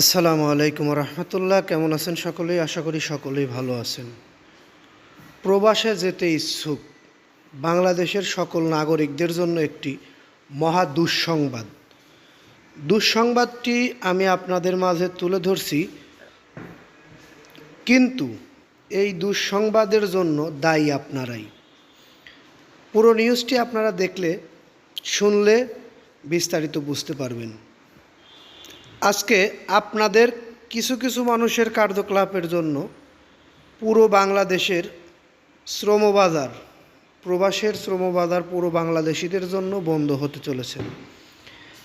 আসসালামু আলাইকুম রহমতুল্লাহ। কেমন আছেন সকলেই? আশা করি সকলেই ভালো আছেন। প্রবাসে যেতে ইচ্ছুক বাংলাদেশের সকল নাগরিকদের জন্য একটি মহা দুঃসংবাদ। দুঃসংবাদটি আমি আপনাদের মাঝে তুলে ধরছি। কিন্তু এই দুঃসংবাদের জন্য দায়ী আপনারাই। পুরো নিউজটি আপনারা দেখলে, শুনলে বিস্তারিত বুঝতে পারবেন। আজকে আপনাদের কিছু কিছু মানুষের কার্যকলাপের জন্য পুরো বাংলাদেশের শ্রমবাজার, প্রবাসের শ্রমবাজার পুরো বাংলাদেশিদের জন্য বন্ধ হতে চলেছে।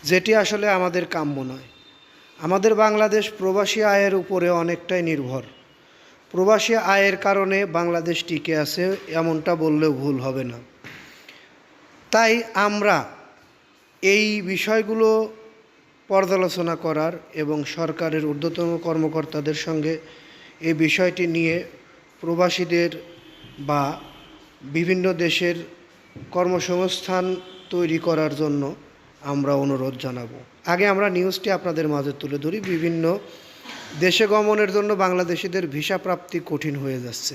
যেটি আসলে আমাদের কাম্য নয়। আমাদের বাংলাদেশ প্রবাসী আয়ের উপরে অনেকটাই নির্ভর। প্রবাসী আয়ের কারণে বাংলাদেশ টিকে আছে এমনটা বললেও ভুল হবে না। তাই আমরা এই বিষয়গুলো পর্যালোচনা করার এবং সরকারের ঊর্ধ্বতন কর্মকর্তাদের সঙ্গে এই বিষয়টি নিয়ে প্রবাসীদের বা বিভিন্ন দেশের কর্মসংস্থান তৈরি করার জন্য আমরা অনুরোধ জানাব। আগে আমরা নিউজটি আপনাদের মাঝে তুলে ধরি। বিভিন্ন দেশে গমনের জন্য বাংলাদেশিদের ভিসা প্রাপ্তি কঠিন হয়ে যাচ্ছে।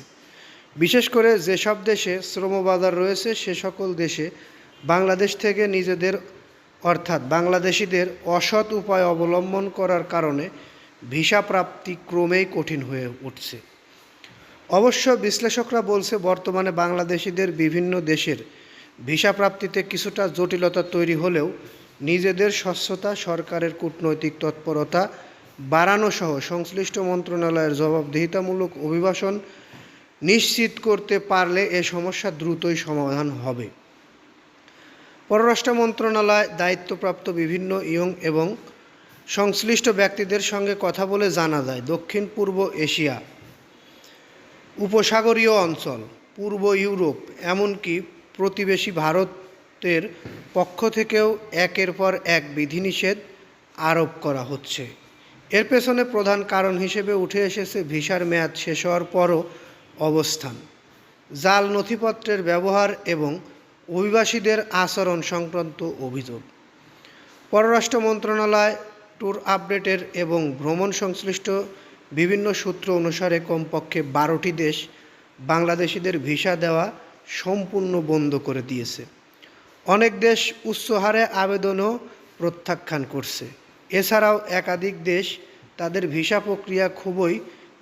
বিশেষ করে যেসব দেশে শ্রমবাজার রয়েছে, সে সকল দেশে বাংলাদেশ থেকে নিজেদের অর্থাৎ বাংলাদেশিদের অসৎ উপায় অবলম্বন করার কারণে ভিসা প্রাপ্তি ক্রমেই কঠিন হয়ে উঠছে। অবশ্য বিশ্লেষকরা বলছে, বর্তমানে বাংলাদেশিদের বিভিন্ন দেশের ভিসা প্রাপ্তিতে কিছুটা জটিলতা তৈরি হলেও নিজেদের স্বচ্ছতা, সরকারের কূটনৈতিক তৎপরতা বাড়ানো সহ সংশ্লিষ্ট মন্ত্রণালয়ের জবাবদিহিতামূলক অভিবাসন নিশ্চিত করতে পারলে এ সমস্যা দ্রুতই সমাধান হবে। পররাষ্ট্র মন্ত্রণালয়, দায়িত্বপ্রাপ্ত বিভিন্ন ইয়ং এবং সংশ্লিষ্ট ব্যক্তিদের সঙ্গে কথা বলে জানা যায়, দক্ষিণ পূর্ব এশিয়া উপসাগরীয় অঞ্চল, পূর্ব ইউরোপ, এমনকি প্রতিবেশী ভারতের পক্ষ থেকেও একের পর এক বিধিনিষেধ আরোপ করা হচ্ছে। এর পেছনে প্রধান কারণ হিসেবে উঠে এসেছে ভিসার মেয়াদ শেষ হওয়ার পরও অবস্থান। জাল নথিপত্রের ব্যবহার এবং অভিবাসীদের আচরণ সংক্রান্ত অভিযোগ। পররাষ্ট্র মন্ত্রণালয়, ট্যুর আপডেটের এবং ভ্রমণ সংশ্লিষ্ট বিভিন্ন সূত্র অনুসারে কমপক্ষে বারোটি দেশ বাংলাদেশিদের ভিসা দেওয়া সম্পূর্ণ বন্ধ করে দিয়েছে। অনেক দেশ উচ্চ হারে আবেদনও প্রত্যাখ্যান করছে। এছাড়াও একাধিক দেশ তাদের ভিসা প্রক্রিয়া খুবই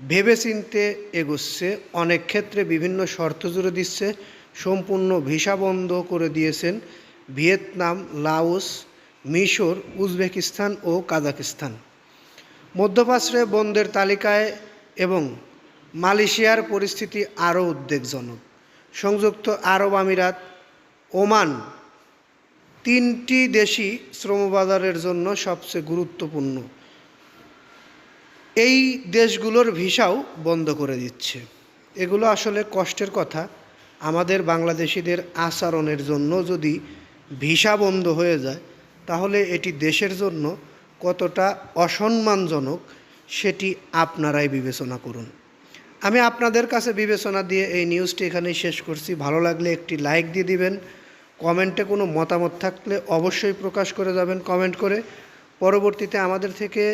ভেবেচিন্তে এগোচ্ছে। অনেক ক্ষেত্রে বিভিন্ন শর্ত জুড়ে দিচ্ছে সম্পূর্ণ ভিসা বন্ধ করে দিয়েছেন ভিয়েতনাম, লাওস, মিশর, উজবেকিস্তান ও কাজাকিস্তান। মধ্যপ্রাচ্যে বন্ধের তালিকায় এবং মালয়েশিয়ার পরিস্থিতি আরও উদ্বেগজনক। সংযুক্ত আরব আমিরাত, ওমান তিনটি দেশই শ্রমবাজারের জন্য সবচেয়ে গুরুত্বপূর্ণ। এই দেশগুলোর ভিসাও বন্ধ করে দিচ্ছে। এগুলো আসলে কষ্টের কথা। আমাদের বাংলাদেশিদের আচরণের জন্য যদি ভিসা বন্ধ হয়ে যায়, তাহলে এটি দেশের জন্য কতটা অসম্মানজনক সেটি আপনারাই বিবেচনা করুন। আমি আপনাদের কাছে বিবেচনা দিয়ে এই নিউজটি এখানে শেষ করছি। ভালো লাগলে একটি লাইক দিয়ে দিবেন। কমেন্টে কোনো মতামত থাকলে অবশ্যই প্রকাশ করে যাবেন কমেন্ট করে। পরবর্তীতে আমাদের থেকে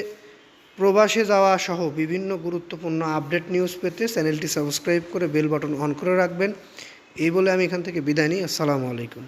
প্রবাসে যাওয়া সহ বিভিন্ন গুরুত্বপূর্ণ আপডেট নিউজ পেতে চ্যানেলটি সাবস্ক্রাইব করে বেল বাটন অন করে রাখবেন। এই বলে আমি এখান থেকে বিদায় নিই। আসসালামু আলাইকুম।